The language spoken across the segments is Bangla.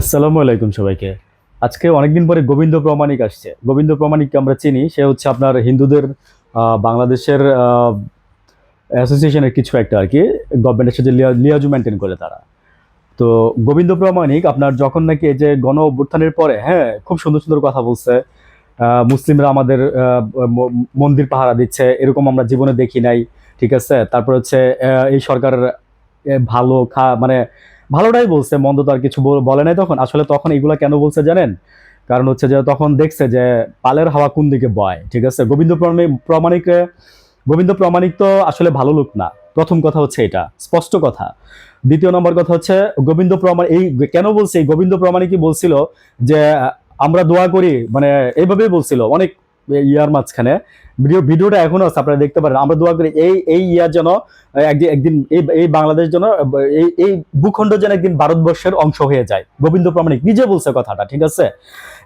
আসসালামু আলাইকুম সবাইকে। আজকে অনেকদিন পরে গোবিন্দ প্রমাণিক আসছে। গোবিন্দ প্রমাণিককে আমরা চিনি। সে হচ্ছে আপনার হিন্দুদের বাংলাদেশের অ্যাসোসিয়েশনের কিছু একটা আর কি গভর্নমেন্টের সাথে লিয়াজু মেনটেন করে তারা। তো গোবিন্দ প্রামাণিক আপনার যখন নাকি এই যে গণ অভ্যুত্থানের পরে হ্যাঁ খুব সুন্দর সুন্দর কথা বলছে মুসলিমরা আমাদের মন্দির পাহারা দিচ্ছে, এরকম আমরা জীবনে দেখি নাই, ঠিক আছে? তারপর হচ্ছে এই সরকার ভালো খা মানে ভালোটাই বলছে, মন্দ তো আর কিছু বলে নাই তখন। আসলে তখন এগুলা কেন বলছে জানেন? কারণ হচ্ছে যে তখন দেখছে যে পালের হাওয়া কোন দিকে বয়, ঠিক আছে? গোবিন্দ প্রমাণিক গোবিন্দ প্রমাণিক তো আসলে ভালো লোক না। প্রথম কথা হচ্ছে এটা, স্পষ্ট কথা। দ্বিতীয় নম্বর কথা হচ্ছে গোবিন্দ প্রমাণ এই কেন বলছে, এই গোবিন্দ প্রমাণিকই বলছিল যে আমরা দোয়া করি মানে এইভাবেই বলছিল। অনেক ইয়ার মাঝখানে। ভিডিও, ভিডিওটা এখনও আছে, আপনারা দেখতে পারেন। আমরা দোয়া করি এই এই ইয়ার যেন একদিন একদিন এই এই বাংলাদেশ যেন এই এই ভূখণ্ড যেন একদিন ভারতবর্ষের অংশ হয়ে যায়। গোবিন্দ প্রমাণিক নিজে বলছে কথাটা, ঠিক আছে?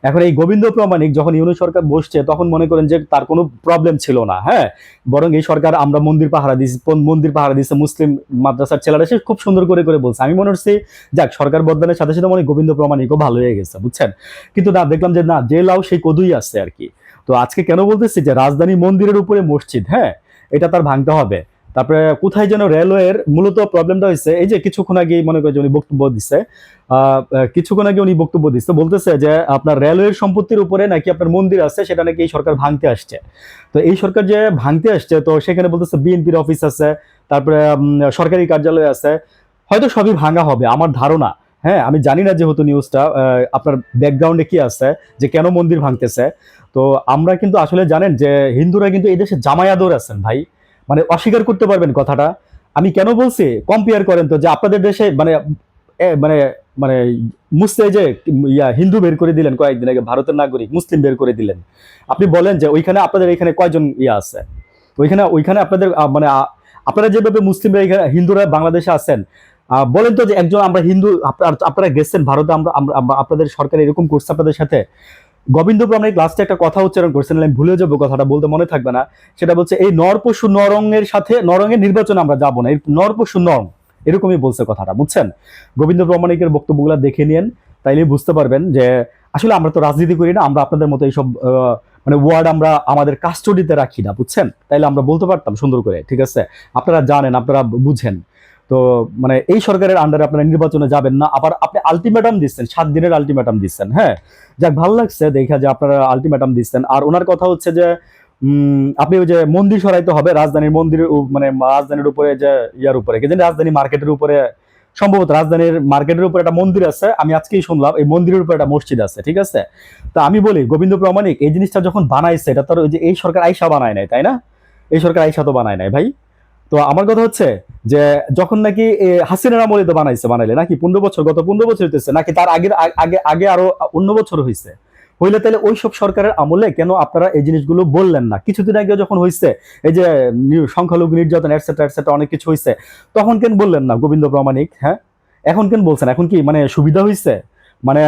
এখন এই গোবিন্দ প্রামাণিক যখন ইউনি সরকার বসছে, তখন মনে করেন যে তার কোনো প্রবলেম ছিল না হ্যাঁ? বরং এই সরকার, আমরা মন্দির পাহারা দিচ্ছি মন্দির পাহারা দিচ্ছে মুসলিম মাদ্রাসার ছেলেরা, সে খুব সুন্দর করে করে বলছে। আমি মনে হচ্ছে যাক, সরকার বদলানের সাথে সাথে মনে গোবিন্দ প্রমাণিকও ভালো হয়ে গেছে, বুঝছেন? কিন্তু না, দেখলাম যে না, যে লাউ, সেই কদুই আছে আর কি। তো আজকে কেন বলতেছি যে রাজধানী মন্দিরের উপরে মসজিদ হ্যাঁ? এটা তার ভাঙতে হবে। তারপরে কোথায় যেন রেলওয়ের মূলত প্রবলেমটা হয়েছে, এই যে কিছুক্ষণ আগে মনে করে উনি বক্তব্য দিচ্ছে কিছুক্ষণ আগে উনি বক্তব্য দিচ্ছে বলতেছে যে আপনার রেলওয়ের সম্পত্তির উপরে নাকি আপনার মন্দির আছে, সেটা নাকি এই সরকার ভাঙতে আসছে। তো এই সরকার যে ভাঙতে আসছে, তো সেখানে বলতেছে বিএনপির অফিস আছে, তারপরে সরকারি কার্যালয় আছে, হয়তো সবই ভাঙা হবে, আমার ধারণা। হ্যাঁ আমি জানি না যেহেতু নিউজটা আপনার ব্যাকগ্রাউন্ডে কি আছে, যে কেন মন্দির ভাঙতেছে। তো আমরা কিন্তু আসলে জানেন যে হিন্দুরা কিন্তু এই দেশে জামায়াদর আছেন ভাই। মানে অস্বীকার করতে পারবেন কথাটা। আমি কেন বলছি? কম্পেয়ার করেন তো, যে আপনাদের দেশে মানে মানে মানে মুসলে যে, ইয়া, হিন্দু বের করে দিলেন কয়েকদিন আগে, ভারতের নাগরিক, মুসলিম বের করে দিলেন। আপনি বলেন যে ওইখানে আপনাদের এখানে কয়জন ইয়া আছে? ওইখানে ওইখানে আপনাদের মানে আপনারা যেভাবে মুসলিমরা এখানে, হিন্দুরা বাংলাদেশে আছেন বলেন তো যে একজন আমরা হিন্দু আপনারা গেছেন ভারতে, আমরা আমরা- আমরা- আপনাদের সরকার এরকম করছে আপনাদের সাথে? গোবিন্দ প্রমাণিক লাস্টে একটা কথা উচ্চারণ করছেন আমি ভুলে যাব কথাটা, বলতে মনে থাকবে না। সেটা বলছে, এই নরপশু নরঙের সাথে নরঙের নির্বাচনে আমরা যাব না। নরপশু নরং, এরকমই বলছে কথাটা, বুঝছেন? গোবিন্দ প্রমাণিকের বক্তব্যগুলো দেখে নিন তাইলে বুঝতে পারবেন যে আসলে আমরা তো রাজনীতি করি না, আমরা আপনাদের মতো এইসব মানে ওয়ার্ড আমরা আমাদের কাস্টডিতে রাখি না, বুঝছেন? তাইলে আমরা বলতে পারতাম সুন্দর করে, ঠিক আছে? আপনারা জানেন, আপনারা বুঝেন। তো মানে এই সরকারের আন্ডারে আপনারা নির্বাচনে যাবেন না, আবার আপনি আলটিমেটাম দিচ্ছেন, সাত দিনের আলটিমেটাম দিচ্ছেন হ্যাঁ? যাক, ভালো লাগছে, দেখা যে আপনারা আলটিমেটাম দিচ্ছেন। আর ওনার কথা হচ্ছে যে আপনি ওই যে মন্দির সরাইতে হবে, রাজধানীর মন্দিরের মানে রাজধানীর উপরে যে ইয়ার উপরে, কি রাজধানী মার্কেটের উপরে, সম্ভবত রাজধানীর মার্কেটের উপরে একটা মন্দির আছে, আমি আজকেই শুনলাম, এই মন্দিরের উপরে একটা মসজিদ আছে, ঠিক আছে? তা আমি বলি, গোবিন্দ প্রমাণিক, এই জিনিসটা যখন বানাইছে, এটা তো ওই যে এই সরকার আইসা বানায় নাই, তাই না? এই সরকার আইসা তো বানায় নাই, ভাই। তো আমার কথা হচ্ছে যে যখন নাকি হাসিনার আমলে তো বানাইছে, বানাইলে, নাকি পনেরো বছর, গত পনেরো বছর হইতেছে, নাকি তার আগের আগে আগে আরও অন্য বছর হয়েছে হইলে তাহলে ওই সব সরকারের আমলে কেন আপনারা এই জিনিসগুলো বললেন না? কিছুদিন আগে যখন হয়েছে এই যে সংখ্যালঘু নির্যাতন এটসেট্রা এটসেট্রা অনেক কিছু হয়েছে তখন কেন বললেন না গোবিন্দ প্রমাণিক হ্যাঁ? এখন কেন বলছেন? এখন কি মানে সুবিধা হয়েছে মানে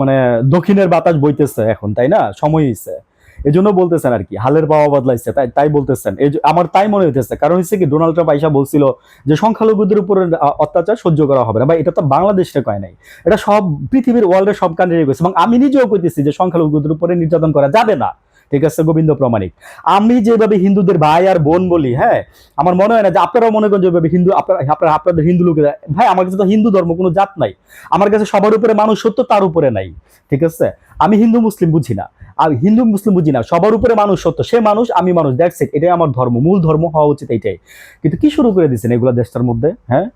মানে দক্ষিণের বাতাস বইতেছে এখন, তাই না? সময় হয়েছে এই জন্য বলতেছেন আর কি, হালের পাওয়া বদলাইছে, তাই তাই বলতেছেন। এই আমার তাই মনে হইতেছে, কারণ হচ্ছে কি, ডোনাল্ড ট্রাম্প আইসা বলছিল যে সংখ্যালঘুদের উপর অত্যাচার সহ্য করা হবে না, বা এটা তো বাংলাদেশে কয় নাই, এটা সব পৃথিবীর ওয়ার্ল্ডের সব কান্ট্রি কইছে, এবং আমি নিজেও কইতেছি যে সংখ্যালঘুদের উপরে নির্যাতন করা যাবে না। ঠিক আছে, গোবিন্দ প্রমাণিক। আমি যেভাবে হিন্দুদের ভাই আর বোন বলি হ্যাঁ আমার মনে হয় না যে আপনারাও মনে করেন যেভাবে হিন্দু, আপনারা আপনাদের হিন্দু লোকেরা, ভাই, আমার কাছে তো হিন্দু ধর্ম কোনো জাত নাই। আমার কাছে সবার উপরে মানুষ সত্য তার উপরে নাই, ঠিক আছে? আমি হিন্দু মুসলিম বুঝি না। আর হিন্দু মুসলিম বুঝি না, সবার উপরে মানুষ সত্য সে মানুষ, আমি মানুষ ইট এটাই আমার ধর্ম, মূল ধর্ম হওয়া উচিত এইটাই। কিন্তু কি শুরু করে দিচ্ছেন এগুলা দেশটার মধ্যে হ্যাঁ?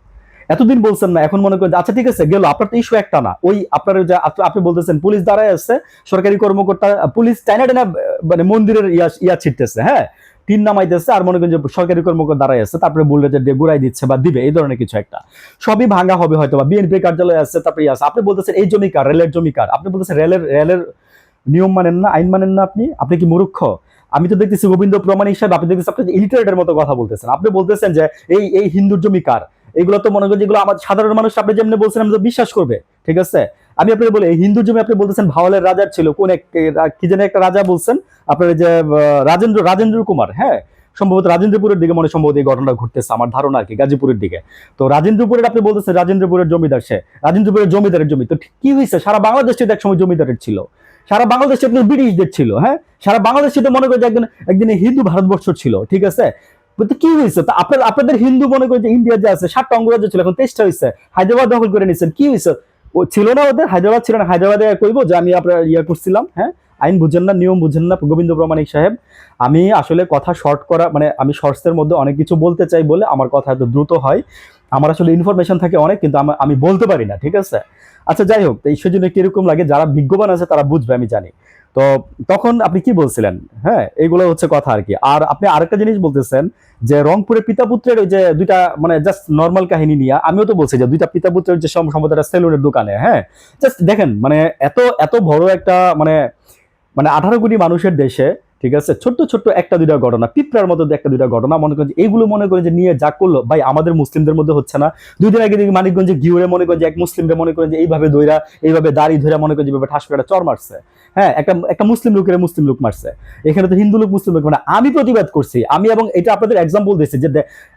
এতদিন বলছেন না, এখন মনে করেন আচ্ছা ঠিক আছে, গেল, আপনার তো ইস্যু একটা না। ওই আপনার যে, আপনি বলতেছেন, পুলিশ দাঁড়ায় আছে, সরকারি কর্মকর্তা, পুলিশ চাইনা টাইনা মানে মন্দিরের ইয়া ইয়া ছিটতেছে হ্যাঁ? টিন নামাইতেছে আর মনে করেন যে, সরকারি কর্মকর্তা দাঁড়ায় আছে, তারপরে বললে যে গুড়াই দিচ্ছে বা দিবে, এই ধরনের কিছু একটা। সবই ভাঙা হবে হয়তো বা, বিএনপি কার্যালয় আছে, তারপরে ইয়ে আছে। আপনি বলতেছেন, এই জমি কার? রেলের জমি কার? আপনি বলতেছেন, রেলের রেলের নিয়ম মানেন না, আইন মানেন না আপনি? আপনি কি মূর্খ? আমি তো দেখতেছি গোবিন্দ প্রমাণ হিসাবে আপনি দেখতেছি আপনি ইলিটারেটের মতো কথা বলতেছেন। আপনি বলতেছেন যে, এই এই হিন্দুর জমি কার? এগুলো তো মনে করেন যেগুলো আমার সাধারণ মানুষ আপনি যেমনি বলছেন, আমি তো বিশ্বাস করবে, ঠিক আছে? আমি আপনাকে বলি, এই হিন্দুর জমি আপনি বলতেছেন ভাওয়ালের রাজার ছিল, কোন এক কি যেন একটা রাজা বলছেন, আপনার যে রাজেন্দ্র রাজেন্দ্র কুমার হ্যাঁ? সম্ভবত রাজেন্দ্রপুরের দিকে মনে সম্ভবত এই ঘটনাটা ঘটতেছে, আমার ধারণা আর কি, গাজীপুরের দিকে। তো রাজেন্দ্রপুরের আপনি বলতেছেন রাজেন্দ্রপুরের জমিদার সে, রাজেন্দ্রপুরের জমিদারের জমি, তো কি হয়েছে? সারা বাংলাদেশে তো একসময় জমিদারের ছিল, সারা বাংলাদেশে তো ব্রিটিশদের ছিল হ্যাঁ? সারা বাংলাদেশে তো মনে করে যে একদিন একদিন হিন্দু ভারতবর্ষ ছিল, ঠিক আছে? কি হয়েছে? তা আপনার আপনাদের হিন্দু মনে করে যে ইন্ডিয়া যে আছে, সাতটা অঙ্গরাজ্য ছিল, এখন তেইশটা হয়েছে। হায়দ্রাবাদ দখল করে নিয়েছেন। কি হয়েছে? ও ছিল না ওদের, হায়দ্রাবাদ ছিল না। হায়দ্রাবাদে কইবো যে আমি আপনার ইয়ে করছিলাম হ্যাঁ? আইন বুঝেন না, নিয়ম বুঝেন না, গোবিন্দ প্রমাণিক সাহেব। আমি আসলে কথা শর্ট করা মানে আমি শর্টসের মধ্যে অনেক কিছু বলতে চাই বলে আমার কথা এত দ্রুত হয়। আমার আসলে ইনফরমেশন থাকে অনেক, কিন্তু আমি বলতে পারি না, ঠিক আছে? আচ্ছা যাই হোক, এই সেজন্য কীরকম লাগে, যারা বিজ্ঞবান আছে তারা বুঝবে, আমি জানি। তো তখন আপনি কি বলছিলেন? হ্যাঁ এইগুলো হচ্ছে কথা আর কি। আর আপনি আরেকটা জিনিস বলতেছেন যে রংপুরে পিতা পুত্রের ওই যে দুইটা মানে জাস্ট নর্মাল কাহিনী নিয়ে, আমিও তো বলছি যে দুইটা পিতা পুত্রের যে সম- সেলুনের দোকানে হ্যাঁ? জাস্ট দেখেন মানে এত এত বড় একটা মানে মানে আঠারো কোটি মানুষের দেশে, ঠিক আছে, ছোট্ট ছোট্ট একটা দুইটা ঘটনা, পিঁপড়ার মতো একটা দুইটা ঘটনা, মনে করেন এইগুলো মনে করেন যে নিয়ে যা করল, ভাই আমাদের মুসলিমদের মধ্যে হচ্ছে না। দুই দিন আগে দেখি মানিকগঞ্জে গিউরে মনে করেন যে এক মুসলিমরা মনে করেন যে এইভাবে দইরা, এইভাবে দাড়ি ধরে মনে করেন যেভাবে ঠাস করে চর মারছে। হ্যাঁ একটা একটা মুসলিম লোকের মুসলিম লোক মারছে। এখানে তো হিন্দু লোক, মুসলিম লোক মানে আমি প্রতিবাদ করছি। আমি এবং এটা আপনাদের এক্সাম্পল দিচ্ছি যে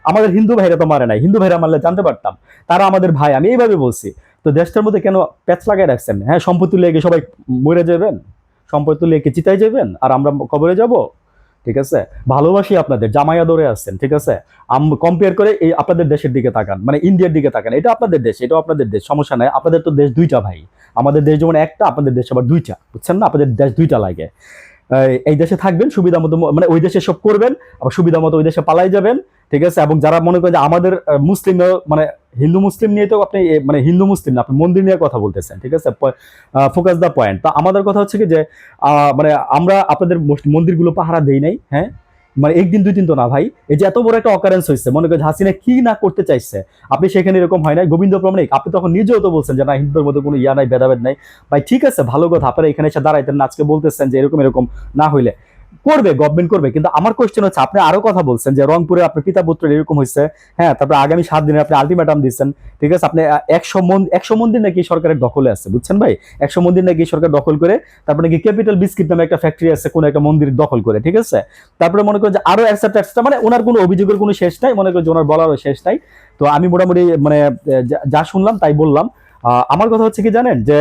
আমাদের হিন্দু ভাইরা তো মারে নাই। হিন্দু ভাইরা মারলে জানতে পারতাম। তারা আমাদের ভাই, আমি এইভাবে বলছি। তো দেশটার মধ্যে কেন প্যাচ লাগাই রাখছেন? হ্যাঁ সম্পত্তি লেগে সবাই মরে যাবেন? সম্পত্তি লেগে চিতাই যাবেন? আর আমরা কবরে যাব? ঠিক আছে? ভালোবাসি আপনাদের, জামাইয়া দৌড়ে আসছেন ঠিক আছে? কম্পেয়ার করে এই আপনাদের দেশের দিকে তাকান মানে ইন্ডিয়ার দিকে তাকান। এটা আপনাদের দেশ এটা আপনাদের দেশ, সমস্যা নাই। আপনাদের তো দেশ দুইটা ভাই। আমাদের দেশ যেমন একটা, আপনাদের দেশ আবার দুইটা, বুঝছেন না? আপনাদের দেশ দুইটা লাগে। এই দেশে থাকবেন সুবিধা মতো মানে ওই দেশে সব করবেন, আবার সুবিধা মতো ওই দেশে পালাই যাবেন। ঠিক আছে? এবং যারা মনে করেন যে আমাদের মুসলিম মানে হিন্দু মুসলিম নিয়ে তো আপনি মানে হিন্দু মুসলিম না, আপনি মন্দির নিয়ে কথা বলতেছেন, ঠিক আছে? ফোকাস দ্য পয়েন্ট তা আমাদের কথা হচ্ছে কি যে মানে আমরা আপনাদের মন্দিরগুলো পাহারা দেই নাই হ্যাঁ? মানে একদিন, দুই দিন তো না ভাই। এই যে এত বড় একটা অকারেন্স হয়েছে মনে করেন হাসিনা কি না করতে চাইছে? আপনি সেখানে এরকম হয় না গোবিন্দ প্রমাণিক আপনি তখন নিজেও তো বলছেন যে না, হিন্দুদের মধ্যে কোনো ইয়া নাই, ভেদাভেদ নাই। ভাই ঠিক আছে, ভালো কথা, আপনারা এখানে এসে দাঁড়াইতেন আজকে বলতেছেন যে এরকম এরকম না হইলে। করবে গভর্নমেন্ট করবে, কিন্তু আমার কোশ্চেন হচ্ছে, আপনি আরও কথা বলছেন যে রংপুরে আপনার পিতা পুত্র এরকম হয়েছে হ্যাঁ তারপরে আগামী সাত দিনে আপনি আলটিমেটাম দিচ্ছেন, ঠিক আছে, আপনি একশো মন্দির একশো মন্দির নাকি সরকারের দখলে আছে, বুঝছেন ভাই? একশো মন্দির নাকি সরকার দখল করে, তারপরে নাকি ক্যাপিটাল বিস্কিট নামে একটা ফ্যাক্টরি আছে, কোন একটা মন্দির দখল করে, ঠিক আছে? তারপরে মনে করেন যে আরও এক্সট্রা এক্সট্রা মানে ওনার কোনো অভিযোগের কোনো শেষ নাই, মনে করেন যে ওনার বলারও শেষ নাই। তো আমি মোটামুটি মানে যা- শুনলাম তাই বললাম। আমার কথা হচ্ছে কি জানেন, যে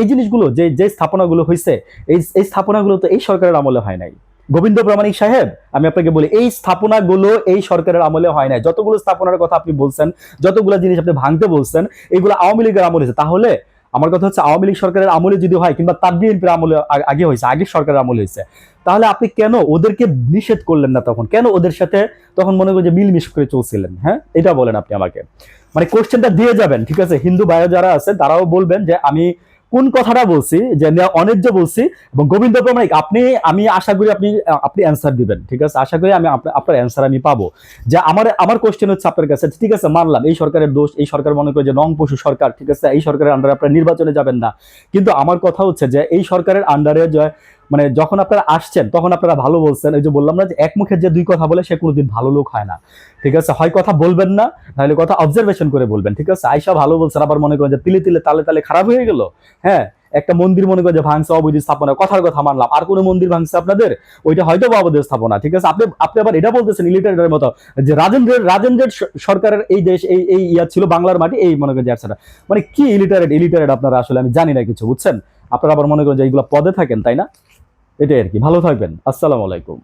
এই জিনিসগুলো, যে যে স্থাপনাগুলো হয়েছে এই এই স্থাপনাগুলো তো এই সরকারের আমলে হয় নাই। গোবিন্দ প্রামাণিক সাহেব, আমি আপনাকে বলি, এই স্থাপনাগুলো এই সরকারের আমলে হয় নাই। যতগুলো স্থাপনার কথা আপনি বলছেন, যতগুলো জিনিস আপনি ভাঙতে বলছেন, এগুলো আওয়ামী লীগের আমলে হয়েছে। তাহলে আমার কথা হচ্ছে, আওয়ামী লীগ সরকারের আমলে যদি হয়, কিংবা তার বিএনপির আমলে আগে হয়েছে, আগের সরকারের আমলে হয়েছে, তাহলে আপনি কেন ওদেরকে নিষেধ করলেন না তখন? কেন ওদের সাথে তখন মনে করেন যে মিলমিশ করে চলছিলেন? হ্যাঁ? এটা বলেন আপনি আমাকে। মানে কোশ্চেনটা দিয়ে যাবেন, ঠিক আছে? হিন্দু ভাইও যারা আছে তারাও বলবেন যে আমি কোন কথাটা বলছি? যে অনেজ্য বলছি। এবং গোবিন্দ প্রামাণিক, আপনি, আমি আশা করি আপনি আপনি অ্যান্সার দিবেন, ঠিক আছে? আশা করি আমি আপনার- অ্যান্সার আমি পাবো। যে আমার আমার কোশ্চেন হচ্ছে আপনার কাছে ঠিক আছে, মানলাম, এই সরকারের দোষ, এই সরকার মনে করে যে নং পশু সরকার, ঠিক আছে? এই সরকারের আন্ডারে আপনারা নির্বাচনে যাবেন না। কিন্তু আমার কথা হচ্ছে যে, এই সরকারের আন্ডারে যে মানে যখন আপনারা আসছেন, তখন আপনারা ভালো বলছেন। এই যে বললাম না যে এক মুখের যে দুই কথা বলে, সে কোনোদিন ভালো লোক হয় না। ঠিক আছে? হয় কথা বলবেন না তাহলে কথা অবজারভেশন করে বলবেন। ঠিক আছে? আয়সা ভালো বলছেন, আবার মনে করেন যে তিলে তিলে তালে তালে খারাপ হয়ে গেল। হ্যাঁ? একটা মন্দির মনে করেন যে ভাঙছে, অবৈধ স্থাপনা, কথার কথা মানলাম। আর কোনো মন্দির ভাঙছে আপনাদের? ওইটা হয়তো বা অবৈধ স্থাপনা। ঠিক আছে? আপনি আপনি আবার এটা বলতেছেন ইলিটারের মতো, যে রাজেন্দ্রের রাজেন্দ্রের সরকারের এই দেশ, এই এই ইয়া ছিল বাংলার মাটি, এই মনে করেন যে মানে কি ইলিটারেট ইলিটারেট আপনারা আসলে আমি জানি না কিছু, বুঝছেন? আপনারা আবার মনে করেন যে এইগুলো পদে থাকেন, তাই না? এটাই আর কি। ভালো থাকবেন। আসসালামু আলাইকুম।